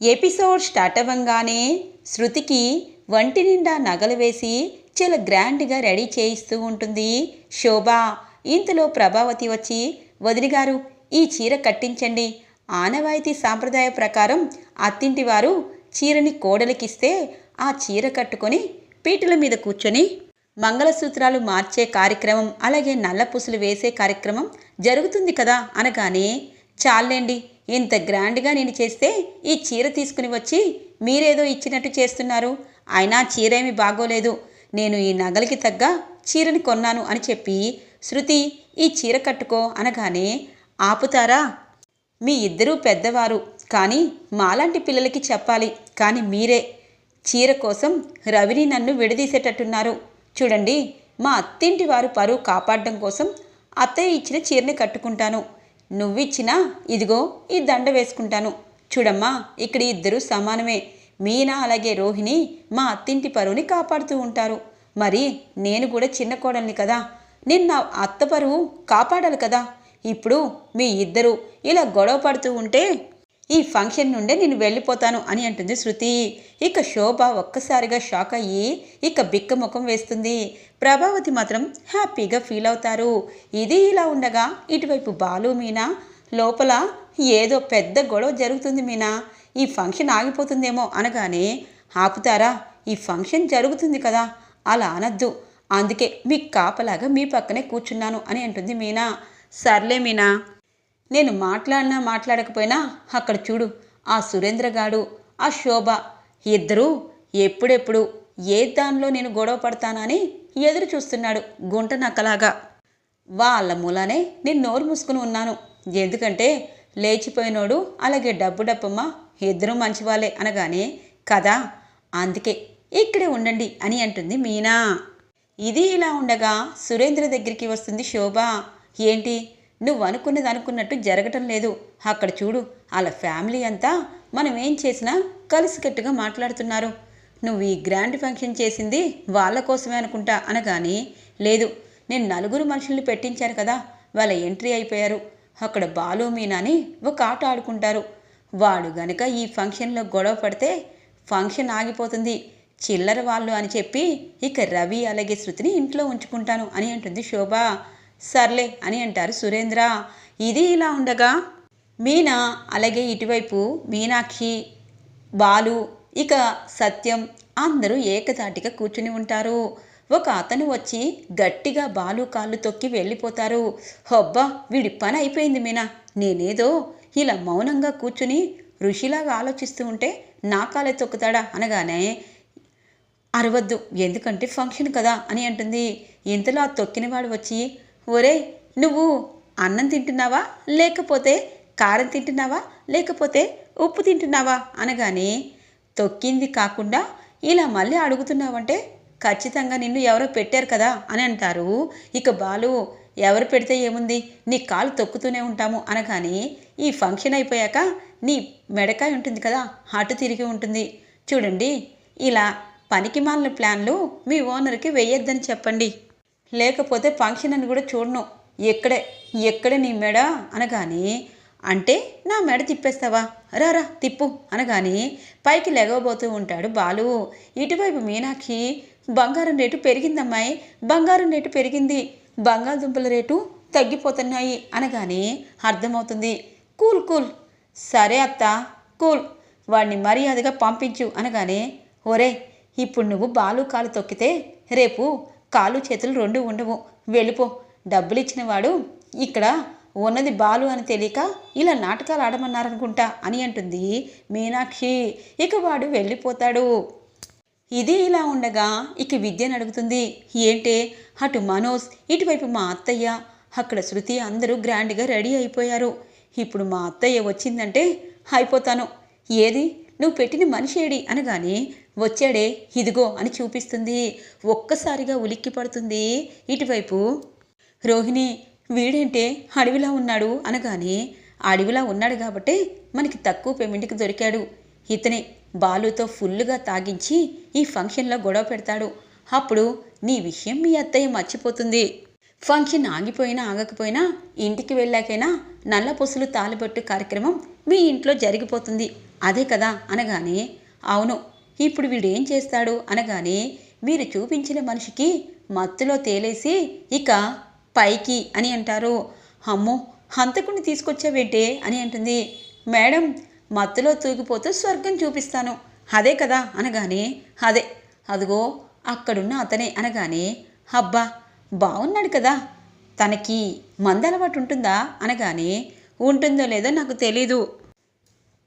Episode start అవ్వంగానే శృతికి వంటి నిండా నగలు వేసి చాలా గ్రాండ్గా రెడీ చేయిస్తూ ఉంటుంది. శోభ ఇంతలో ప్రభావతి వచ్చి వదిలి గారు ఈ చీర కట్టించండి. ఆనవాయితీ సాంప్రదాయ ప్రకారం అత్తింటి వారు చీరని కోడలికిస్తే ఆ చీర కట్టుకొని పీటల మీద కూర్చొని మంగళసూత్రాలు మార్చే కార్యక్రమం అలాగే నల్ల పూసలు వేసే కార్యక్రమం జరుగుతుంది కదా అనగానే చాలండి ఇంత గ్రాండ్గా నేను చేస్తే ఈ చీర తీసుకుని వచ్చి మీరేదో ఇచ్చినట్టు చేస్తున్నారు. అయినా చీరేమి బాగోలేదు. నేను ఈ నగలకి తగ్గ చీరని కొన్నాను అని చెప్పి శృతి ఈ చీర కట్టుకో అనగానే ఆపుతారా? మీ ఇద్దరూ పెద్దవారు. కానీ మాలాంటి పిల్లలకి చెప్పాలి. కానీ మీరే. చీర కోసం రవిని నన్ను విడదీసేటట్టున్నారు. చూడండి మా అత్తింటి వారు పరువు కాపాడడం కోసం అత్తయ్య ఇచ్చిన చీరని కట్టుకుంటాను. నువ్విచ్చినా ఇదిగో ఈ దండ వేసుకుంటాను. చూడమ్మా ఇక్కడ ఇద్దరు సమానమే. మీనా అలాగే రోహిణి మా అత్తింటి పరువుని కాపాడుతూ ఉంటారు. మరి నేను కూడా చిన్న కోడల్ని కదా. నేను నా అత్త పరువు కాపాడాలి కదా. ఇప్పుడు మీ ఇద్దరు ఇలా గొడవ పడుతూ ఉంటే ఈ ఫంక్షన్ నుండే నేను వెళ్ళిపోతాను అని అంటుంది శృతి. ఇక శోభ ఒక్కసారిగా షాక్ అయ్యి ఇక బిక్క ముఖం వేస్తుంది. ప్రభావతి మాత్రం హ్యాపీగా ఫీల్ అవుతారు. ఇది ఇలా ఉండగా ఇటువైపు బాలు మీనా లోపల ఏదో పెద్ద గొడవ జరుగుతుంది మీనా. ఈ ఫంక్షన్ ఆగిపోతుందేమో అనగానే ఆపుతారా? ఈ ఫంక్షన్ జరుగుతుంది కదా. అలా అనద్దు. అందుకే మీకు కాపలాగా మీ పక్కనే కూర్చున్నాను అని అంటుంది మీనా. సర్లే మీనా నేను మాట్లాడినా మాట్లాడకపోయినా అక్కడ చూడు ఆ సురేంద్రగాడు ఆ శోభ ఇద్దరూ ఎప్పుడెప్పుడు ఏ దానిలో నేను గొడవ పడతానని ఎదురు చూస్తున్నాడు గుంట నక్కలాగా. వాళ్ళ మూలానే నేను నోరు మూసుకుని ఉన్నాను. ఎందుకంటే లేచిపోయినోడు అలాగే డబ్బు డబ్బమ్మ ఇద్దరూ మంచివాళ్ళే అనగానే కదా అందుకే ఇక్కడే ఉండండి అని అంటుంది మీనా. ఇది ఇలా ఉండగా సురేంద్ర దగ్గరికి వస్తుంది శోభ. ఏంటి? నువ్వు అనుకున్నది అనుకున్నట్టు జరగటం లేదు. అక్కడ చూడు వాళ్ళ ఫ్యామిలీ అంతా మనం ఏం చేసినా కలిసికట్టుగా మాట్లాడుతున్నారు. నువ్వు ఈ గ్రాండ్ ఫంక్షన్ చేసింది వాళ్ళ కోసమే అనుకుంటా అనగాని లేదు నేను నలుగురు మనుషుల్ని పెట్టించాను కదా వాళ్ళ ఎంట్రీ అయిపోయారు. అక్కడ బాలు మీనాని ఒక ఆట ఆడుకుంటారు. వాడు గనక ఈ ఫంక్షన్లో గొడవ పడితే ఫంక్షన్ ఆగిపోతుంది. చిల్లర వాళ్ళు అని చెప్పి ఇక రవి అలాగే శృతిని ఇంట్లో ఉంచుకుంటాను అని అంటుంది శోభ. సర్లే అని అంటారు సురేంద్ర. ఇది ఇలా ఉండగా మీనా అలాగే ఇటువైపు మీనాక్షి బాలు ఇక సత్యం అందరూ ఏకతాటిగా కూర్చుని ఉంటారు. ఒక అతను వచ్చి గట్టిగా బాలు కాళ్ళు తొక్కి వెళ్ళిపోతారు. హొబ్బా వీడి పని అయిపోయింది మీనా. నేనేదో ఇలా మౌనంగా కూర్చుని ఋషిలాగా ఆలోచిస్తూ ఉంటే నా కాలే తొక్కుతాడా అనగానే అరవద్దు ఎందుకంటే ఫంక్షన్ కదా అని అంటుంది. ఇంతలో ఆ తొక్కినవాడు వచ్చి ఒరే నువ్వు అన్నం తింటున్నావా? లేకపోతే కారం తింటున్నావా? లేకపోతే ఉప్పు తింటున్నావా? అనగానే తొక్కింది కాకుండా ఇలా మళ్ళీ అడుగుతున్నావంటే ఖచ్చితంగా నిన్ను ఎవరో పెట్టారు కదా అని అంటారు. ఇక బాలు ఎవరు పెడితే ఏముంది? నీ కాలు తొక్కుతూనే ఉంటాము అనగానే ఈ ఫంక్షన్ అయిపోయాక నీ మెడకాయ ఉంటుంది కదా అటు తిరిగి ఉంటుంది. చూడండి ఇలా పనికి మాలిన ప్లాన్లు మీ ఓనర్కి వెయ్యొద్దని చెప్పండి. లేకపోతే ఫంక్షన్ అని కూడా చూడను. ఎక్కడే ఎక్కడే నీ మెడ? అనగానే అంటే నా మెడ తిప్పేస్తావా? రారా తిప్పు అనగానే పైకి లెగవబోతూ ఉంటాడు బాలు. ఇటువైపు మీనాక్షి బంగారం రేటు పెరిగిందమ్మాయి బంగారం రేటు పెరిగింది బంగాళదుంపల రేటు తగ్గిపోతున్నాయి అనగానే అర్థమవుతుంది. Cool cool. సరే అత్త కూల్. వాడిని మర్యాదగా పంపించు అనగానే ఒరే ఇప్పుడు నువ్వు బాలు కాలు తొక్కితే రేపు కాలు చేతులు రెండు ఉండవు. వెళ్ళిపో. డబ్బులు ఇచ్చిన వాడు ఇక్కడ ఉన్నది బాలు అని తెలియక ఇలా నాటకాలు ఆడమన్నారనుకుంటా అని అంటుంది మీనాక్షి. ఇక వాడు వెళ్ళిపోతాడు. ఇది ఇలా ఉండగా ఇక విద్యను అడుగుతుంది. ఏంటే? అటు మనోజ్ ఇటువైపు మా అత్తయ్య. అక్కడ శృతి అందరూ గ్రాండ్గా రెడీ అయిపోయారు. ఇప్పుడు మా అత్తయ్య వచ్చిందంటే అయిపోతాను. ఏది? నువ్వు పెట్టిన మనిషి ఏడి? అనగానే వచ్చాడే ఇదిగో అని చూపిస్తుంది. ఒక్కసారిగా ఉలిక్కి పడుతుంది. ఇటువైపు రోహిణి వీడేంటే? అడవిలా ఉన్నాడు అనగానే అడవిలా ఉన్నాడు కాబట్టే మనకి తక్కువ పేమెంట్కి దొరికాడు. ఇతనే బాలుతో ఫుల్లుగా తాగించి ఈ ఫంక్షన్లో గొడవ పెడతాడు. అప్పుడు నీ విషయం మీ అత్తయ్య మర్చిపోతుంది. ఫంక్షన్ ఆగిపోయినా ఆగకపోయినా ఇంటికి వెళ్ళాకైనా నల్ల పొసులు తాలిబొట్టు కార్యక్రమం మీ ఇంట్లో జరిగిపోతుంది. అదే కదా అనగానే అవును ఇప్పుడు వీడేం చేస్తాడు అనగానే మీరు చూపించిన మనిషికి మత్తులో తేలేసి ఇక పైకి అని అంటారు. అమ్మో హంతకుని తీసుకొచ్చావేంటే అని అంటుంది. మేడం మత్తులో తూగిపోతూ స్వర్గం చూపిస్తాను. అదే కదా అనగానే అదే అదిగో అక్కడున్న అతనే అనగానే అబ్బా బాగున్నాడు కదా. తనకి మందలవాటు ఉంటుందా అనగానే ఉంటుందో లేదో నాకు తెలీదు.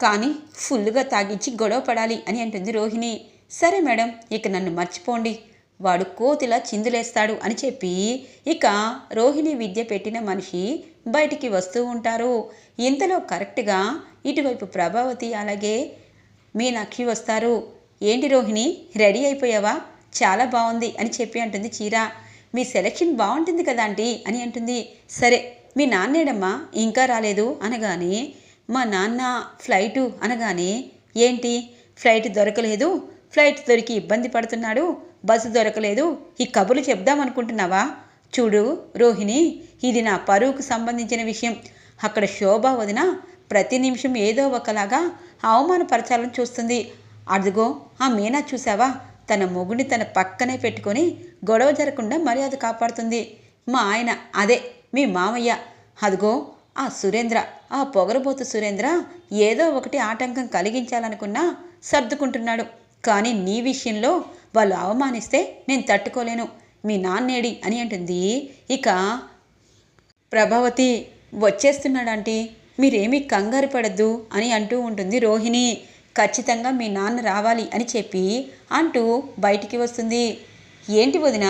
కానీ ఫుల్గా తాగించి గొడవ పడాలి అని అంటుంది రోహిణి. సరే మేడం ఇక నన్ను మర్చిపోండి. వాడు కోతిలా చిందులేస్తాడు అని చెప్పి ఇక రోహిణి విద్య పెట్టిన మనిషి బయటికి వస్తూ ఉంటారు. ఇంతలో కరెక్ట్గా ఇటువైపు ప్రభావతి అలాగే మీనాక్షి వస్తారు. ఏంటి రోహిణి రెడీ అయిపోయావా? చాలా బాగుంది అని చెప్పి అంటుంది చీర. మీ సెలక్షన్ బాగుంటుంది కదా ఆంటీ? అని అంటుంది. సరే మీ నాన్నేడమ్మా ఇంకా రాలేదు అనగానే మా నాన్న ఫ్లైటు అనగానే ఏంటి? ఫ్లైట్ దొరకలేదు ఫ్లైట్ దొరికి ఇబ్బంది పడుతున్నాడు బస్సు దొరకలేదు ఈ కబుర్లు చెప్దామనుకుంటున్నావా చూడు రోహిణి ఇది నా పరువుకు సంబంధించిన విషయం. అక్కడ శోభ వదిన ప్రతి నిమిషం ఏదో ఒకలాగా అవమానపరచాలని చూస్తుంది. అదిగో ఆ మీనా చూసావా తన మొగుడిని తన పక్కనే పెట్టుకొని గొడవ జరగకుండా మర్యాద కాపాడుతుంది. మా ఆయన అదే మీ మామయ్య. అదిగో ఆ సురేంద్ర ఆ పొగరబోతు సురేంద్ర ఏదో ఒకటి ఆటంకం కలిగించాలనుకున్నా సర్దుకుంటున్నాడు. కానీ నీ విషయంలో వాళ్ళు అవమానిస్తే నేను తట్టుకోలేను. మీ నాన్నేడి అని అంటుంది. ఇక ప్రభావతి వచ్చేస్తున్నాడంటీ మీరేమీ కంగారు పడద్దు అని అంటూ ఉంటుంది రోహిణి. ఖచ్చితంగా మీ నాన్న రావాలి అని చెప్పి అంటూ బయటికి వస్తుంది. ఏంటి వదిన?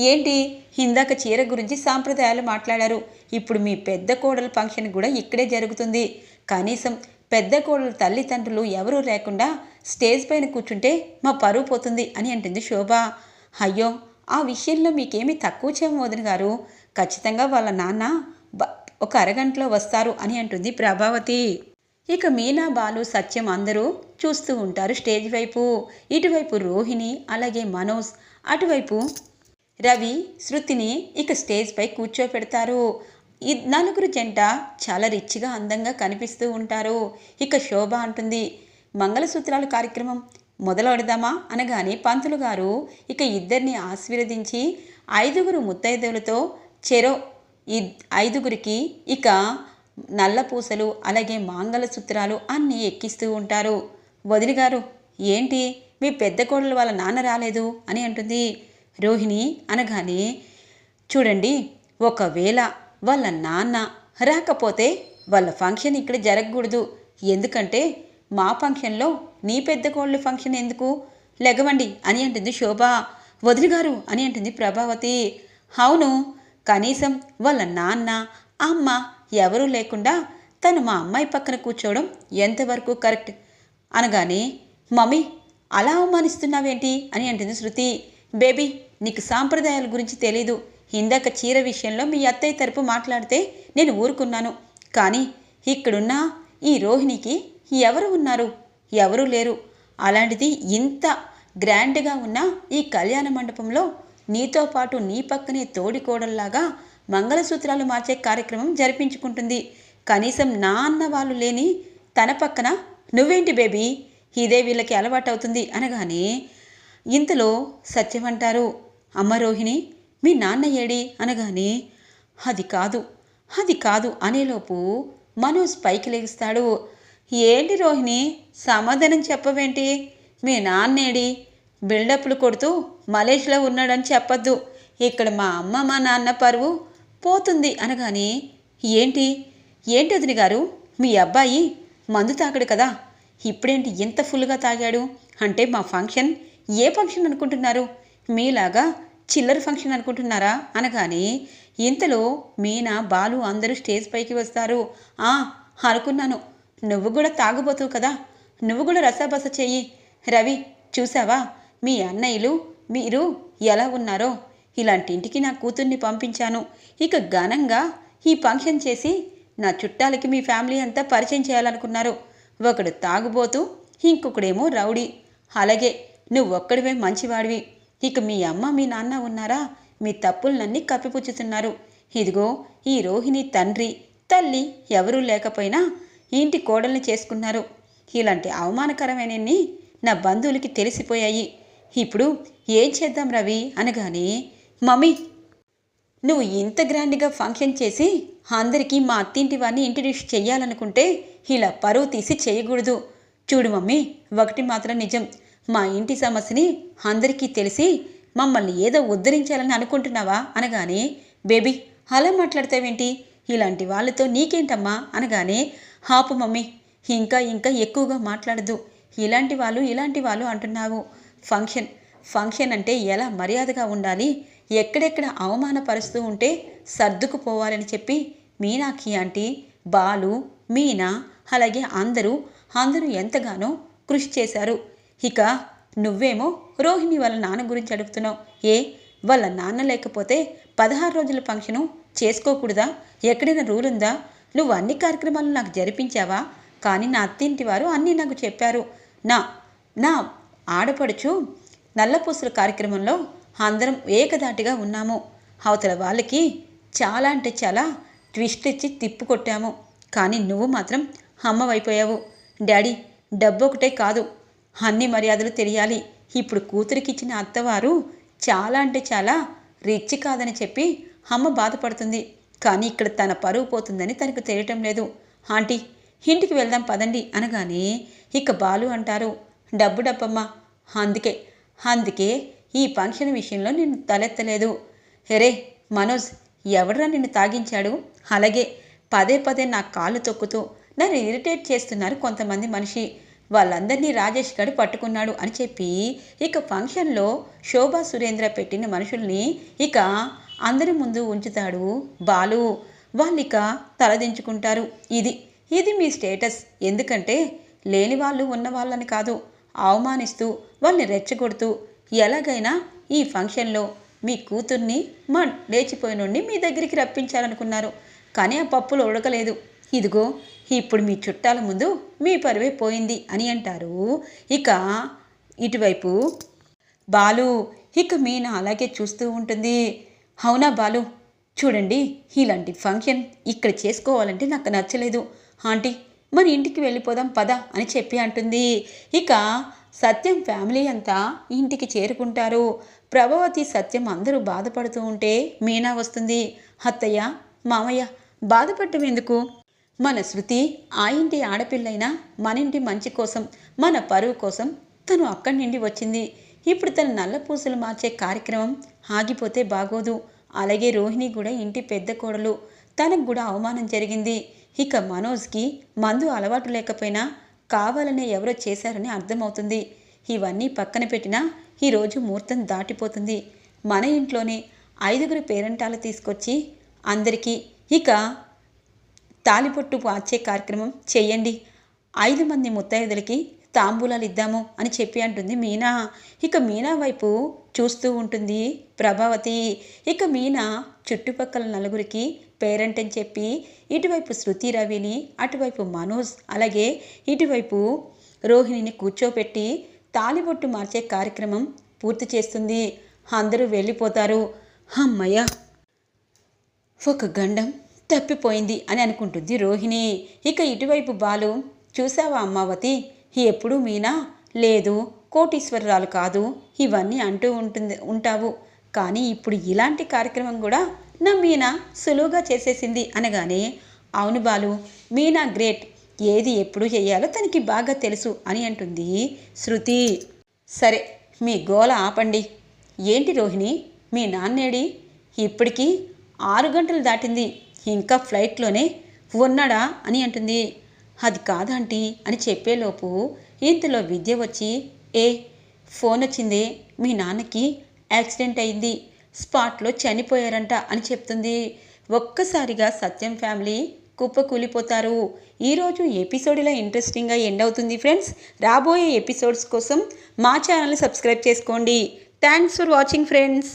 ఏంటి? ఇందాక చీర గురించి సాంప్రదాయాలు మాట్లాడారు. ఇప్పుడు మీ పెద్ద కోడల ఫంక్షన్ కూడా ఇక్కడే జరుగుతుంది. కనీసం పెద్ద కోడలు తల్లిదండ్రులు ఎవరూ లేకుండా స్టేజ్ పైన కూర్చుంటే మా పరువు పోతుంది అని అంటుంది శోభ. అయ్యో! ఆ విషయంలో మీకేమీ తక్కువ చేయము వదిన గారు. ఖచ్చితంగా వాళ్ళ నాన్న ఒక అరగంటలో వస్తారు అని అంటుంది ప్రభావతి. ఇక మీనా బాలు సత్యం అందరూ చూస్తూ ఉంటారు స్టేజ్ వైపు. ఇటువైపు రోహిణి అలాగే మనోజ్. అటువైపు రవి శృతిని ఇక స్టేజ్పై కూర్చోపెడతారు. ఈ నలుగురు జంట చాలా రిచ్గా అందంగా కనిపిస్తూ ఉంటారు. ఇక శోభ అంటుంది మంగళసూత్రాలు కార్యక్రమం మొదలెడదామా అనగానే పంతులు గారు ఇక ఇద్దరిని ఆశీర్వదించి ఐదుగురు ముత్తైదువులతో చెరో ఐదుగురికి ఇక నల్ల పూసలు అలాగే మంగళసూత్రాలు అన్నీ ఎక్కిస్తూ ఉంటారు. వదిలిగారు ఏంటి? మీ పెద్ద కోడలు వాళ్ళ నాన్న రాలేదు? అని అంటుంది. రోహిణి అనగానే చూడండి ఒకవేళ వాళ్ళ నాన్న రాకపోతే వాళ్ళ ఫంక్షన్ ఇక్కడ జరగకూడదు. ఎందుకంటే మా ఫంక్షన్లో నీ పెద్ద కోళ్ళ ఫంక్షన్ ఎందుకు? లెగవండి అని అంటుంది శోభ. వదిలిగారు అని అంటుంది ప్రభావతి. అవును కనీసం వాళ్ళ నాన్న అమ్మ ఎవరూ లేకుండా తను మా అమ్మాయి పక్కన కూర్చోవడం ఎంతవరకు కరెక్ట్? అనగానే మమ్మీ అలా అవమానిస్తున్నావేంటి? అని అంటుంది శృతి. బేబీ నీకు సాంప్రదాయాల గురించి తెలీదు. ఇందాక చీర విషయంలో మీ అత్తయ్య తరపు మాట్లాడితే నేను ఊరుకున్నాను. కానీ ఇక్కడున్న ఈ రోహిణికి ఎవరు ఉన్నారు? ఎవరూ లేరు. అలాంటిది ఇంత గ్రాండ్గా ఉన్న ఈ కళ్యాణ మండపంలో నీతో పాటు నీ పక్కనే తోడికోడల్లాగా మంగళసూత్రాలు మార్చే కార్యక్రమం జరిపించుకుంటుంది. కనీసం నా అన్న వాళ్ళు లేని తన పక్కన నువ్వేంటి బేబీ? ఇదే వీళ్ళకి అలవాటవుతుంది అనగానే ఇంతలో సత్యం అంటారు అమ్మ రోహిణి మీ నాన్న ఏడి? అనగానే అది కాదు అది కాదు అనేలోపు మనోజ్ పైకి లెగుస్తాడు. ఏంటి రోహిణి సమాధానం చెప్పవేంటి? మీ నాన్నేడి బిల్డప్లు కొడుతూ మలేషియాలో ఉన్నాడని చెప్పొద్దు. ఇక్కడ మా అమ్మ మా నాన్న పరువు పోతుంది అనగానే ఏంటి? ఏంటి వదిన గారు? మీ అబ్బాయి మందు తాగడు కదా? ఇప్పుడేంటి ఇంత ఫుల్గా తాగాడు? అంటే మా ఫంక్షన్ ఏ ఫంక్షన్ అనుకుంటున్నారు? మీలాగా చిల్లర ఫంక్షన్ అనుకుంటున్నారా? అనగానే ఇంతలో మీనా బాలు అందరూ స్టేజ్ పైకి వస్తారు. ఆ అనుకున్నాను. నువ్వు కూడా తాగుబోతువు కదా? నువ్వు కూడా రసాబస చెయ్యి. రవి చూసావా? మీ అన్నయ్యలు మీరు ఎలా ఉన్నారో? ఇలాంటి ఇంటికి నా కూతుర్ని పంపించాను. ఇక ఘనంగా ఈ ఫంక్షన్ చేసి నా చుట్టాలకి మీ ఫ్యామిలీ అంతా పరిచయం చేయాలనుకున్నారు. ఒకడు తాగుబోతూ ఇంకొకడేమో రౌడీ. అలాగే నువ్వొక్కడివే మంచివాడివి. ఇక మీ అమ్మ మీ నాన్న ఉన్నారా? మీ తప్పులనన్నీ కప్పిపుచ్చుతున్నారు. ఇదిగో ఈ రోహిణి తండ్రి తల్లి ఎవరూ లేకపోయినా ఇంటి కోడల్ని చేసుకున్నారు. ఇలాంటి అవమానకరమైనన్ని నా బంధువులకి తెలిసిపోయాయి. ఇప్పుడు ఏం చేద్దాం రవి? అనగానే మమ్మీ నువ్వు ఇంత గ్రాండ్గా ఫంక్షన్ చేసి అందరికీ మా అత్తింటి వారిని ఇంట్రడ్యూస్ చెయ్యాలనుకుంటే ఇలా పరువు తీసి చేయకూడదు చూడు మమ్మీ ఒకటి మాత్రం నిజం. మా ఇంటి సమస్యని అందరికీ తెలిసి మమ్మల్ని ఏదో ఉద్ధరించాలని అనుకుంటున్నావా అనగానే బేబీ అలా మాట్లాడతావేంటి? ఇలాంటి వాళ్ళతో నీకేంటమ్మా? అనగానే హాపు మమ్మీ ఇంకా ఇంకా ఎక్కువగా మాట్లాడదు. ఇలాంటి వాళ్ళు ఇలాంటి వాళ్ళు అంటున్నావు. ఫంక్షన్ ఫంక్షన్ అంటే ఎలా మర్యాదగా ఉండాలి? ఎక్కడెక్కడ అవమానపరుస్తూ ఉంటే సర్దుకుపోవాలని చెప్పి మీనాక్షి ఆంటీ బాలు మీనా అలాగే అందరూ అందరూ ఎంతగానో కృషి చేశారు. ఇక నువ్వేమో రోహిణి వాళ్ళ నాన్న గురించి అడుగుతున్నావు. ఏ? వాళ్ళ నాన్న లేకపోతే పదహారు రోజుల ఫంక్షను చేసుకోకూడదా? ఎక్కడైనా రూల్ ఉందా నువ్వు అన్ని కార్యక్రమాలు నాకు జరిపించావా? కానీ నా అత్తింటి వారు అన్నీ నాకు చెప్పారు. నా నా ఆడపడుచు నల్లపూసల కార్యక్రమంలో అందరం ఏకధాటిగా ఉన్నాము. అవతల వాళ్ళకి చాలా అంటే చాలా ట్విస్ట్ ఇచ్చి తిప్పు కొట్టాము. కానీ నువ్వు మాత్రం అమ్మవైపోయావు. డాడీ డబ్బు ఒకటే కాదు. అన్ని మర్యాదలు తెలియాలి. ఇప్పుడు కూతురికిచ్చిన అత్తవారు చాలా అంటే చాలా రిచ్ కాదని చెప్పి అమ్మ బాధపడుతుంది. కానీ ఇక్కడ తన పరువు పోతుందని తనకు తెలియటం లేదు. ఆంటీ ఇంటికి వెళ్దాం పదండి అనగానే ఇక బాలు అంటారు. డబ్బు డబ్బమ్మ అందుకే అందుకే ఈ ఫంక్షన్ విషయంలో నేను తలెత్తలేదు. హెరే మనోజ్ ఎవడ్రా నిన్ను తాగించాడు? అలాగే పదే పదే నా కాళ్ళు తొక్కుతూ నన్ను ఇరిటేట్ చేస్తున్నారు కొంతమంది మనిషి. వాళ్ళందరినీ రాజేష్ గడు పట్టుకున్నాడు అని చెప్పి ఇక ఫంక్షన్లో శోభా సురేంద్ర పెట్టిన మనుషుల్ని ఇక అందరి ముందు ఉంచుతాడు బాలు. వాళ్ళిక తలదించుకుంటారు. ఇది ఇది మీ స్టేటస్. ఎందుకంటే లేని వాళ్ళు ఉన్న వాళ్ళని కాదు. అవమానిస్తూ వాళ్ళని రెచ్చగొడుతూ ఎలాగైనా ఈ ఫంక్షన్లో మీ కూతుర్ని మా లేచిపోయిన మీ దగ్గరికి రప్పించాలనుకున్నారు. కానీ ఆ పప్పులు ఉడకలేదు. ఇదిగో ఇప్పుడు మీ చుట్టాల ముందు మీ పరువే పోయింది అని అంటారు. ఇక ఇటువైపు బాలు ఇక మీనా అలాగే చూస్తూ ఉంటుంది. అవునా బాలు? చూడండి ఇలాంటి ఫంక్షన్ ఇక్కడ చేసుకోవాలంటే నాకు నచ్చలేదు. ఆంటీ మన ఇంటికి వెళ్ళిపోదాం పద అని చెప్పి అంటుంది. ఇక సత్యం ఫ్యామిలీ అంతా ఇంటికి చేరుకుంటారు. ప్రభావతి సత్యం అందరూ బాధపడుతూ ఉంటే మీనా వస్తుంది. అత్తయ్య మామయ్య బాధపడటం ఎందుకు? మన శృతి ఆ ఇంటి ఆడపిల్లైనా మన ఇంటి మంచి కోసం మన పరువు కోసం తను అక్కడి నుండి వచ్చింది. ఇప్పుడు తన నల్ల పూసలు మార్చే కార్యక్రమం ఆగిపోతే బాగోదు. అలాగే రోహిణి కూడా ఇంటి పెద్ద కోడలు. తనకు కూడా అవమానం జరిగింది. ఇక మనోజ్కి మందు అలవాటు లేకపోయినా కావాలనే ఎవరో చేశారని అర్థమవుతుంది. ఇవన్నీ పక్కన పెట్టినా ఈరోజు ముహూర్తం దాటిపోతుంది. మన ఇంట్లోనే ఐదుగురు పేరెంటాలు తీసుకొచ్చి అందరికీ ఇక తాలిపొట్టు వాచే కార్యక్రమం చేయండి. ఐదు మంది ముత్తైదులకి తాంబూలాలు ఇద్దాము అని చెప్పి అంటుంది మీనా. ఇక మీనా వైపు చూస్తూ ఉంటుంది ప్రభావతి. ఇక మీనా చుట్టుపక్కల నలుగురికి పేరెంట్ అని చెప్పి ఇటువైపు శృతి రవిని అటువైపు మనోజ్ అలాగే ఇటువైపు రోహిణిని కూర్చోపెట్టి తాలిబొట్టు మార్చే కార్యక్రమం పూర్తి చేస్తుంది. అందరూ వెళ్ళిపోతారు. అమ్మయ్య! ఒక గండం తప్పిపోయింది అని అనుకుంటుంది రోహిణి. ఇక ఇటువైపు బాలు చూసావా అమ్మావతి? ఎప్పుడు మీనా? లేదు కోటీశ్వరరాలు కాదు ఇవన్నీ అంటూ ఉంటుంది ఉంటావు. కానీ ఇప్పుడు ఇలాంటి కార్యక్రమం కూడా నా మీనా సులువుగా చేసేసింది అనగానే అవును బాలు మీనా గ్రేట్. ఏది ఎప్పుడు చేయాలో తనకి బాగా తెలుసు అని అంటుంది శృతి. సరే మీ గోల ఆపండి. ఏంటి రోహిణి మీ నాన్నేడి? ఇప్పటికీ ఆరు గంటలు దాటింది. ఇంకా ఫ్లైట్లోనే ఉన్నాడా? అని అంటుంది. అది కాదంటీ అని చెప్పేలోపు ఇంతలో విద్య వచ్చి ఏ ఫోన్ వచ్చిందే మీ నాన్నకి యాక్సిడెంట్ అయింది. స్పాట్లో చనిపోయారంట అని చెప్తుంది. ఒక్కసారిగా సత్యం ఫ్యామిలీ కుప్పకూలిపోతారు. ఈరోజు ఎపిసోడ్ ఇలా ఇంట్రెస్టింగ్గా ఎండ్ అవుతుంది ఫ్రెండ్స్. రాబోయే ఎపిసోడ్స్ కోసం మా ఛానల్ సబ్స్క్రైబ్ చేసుకోండి. Thanks for watching friends.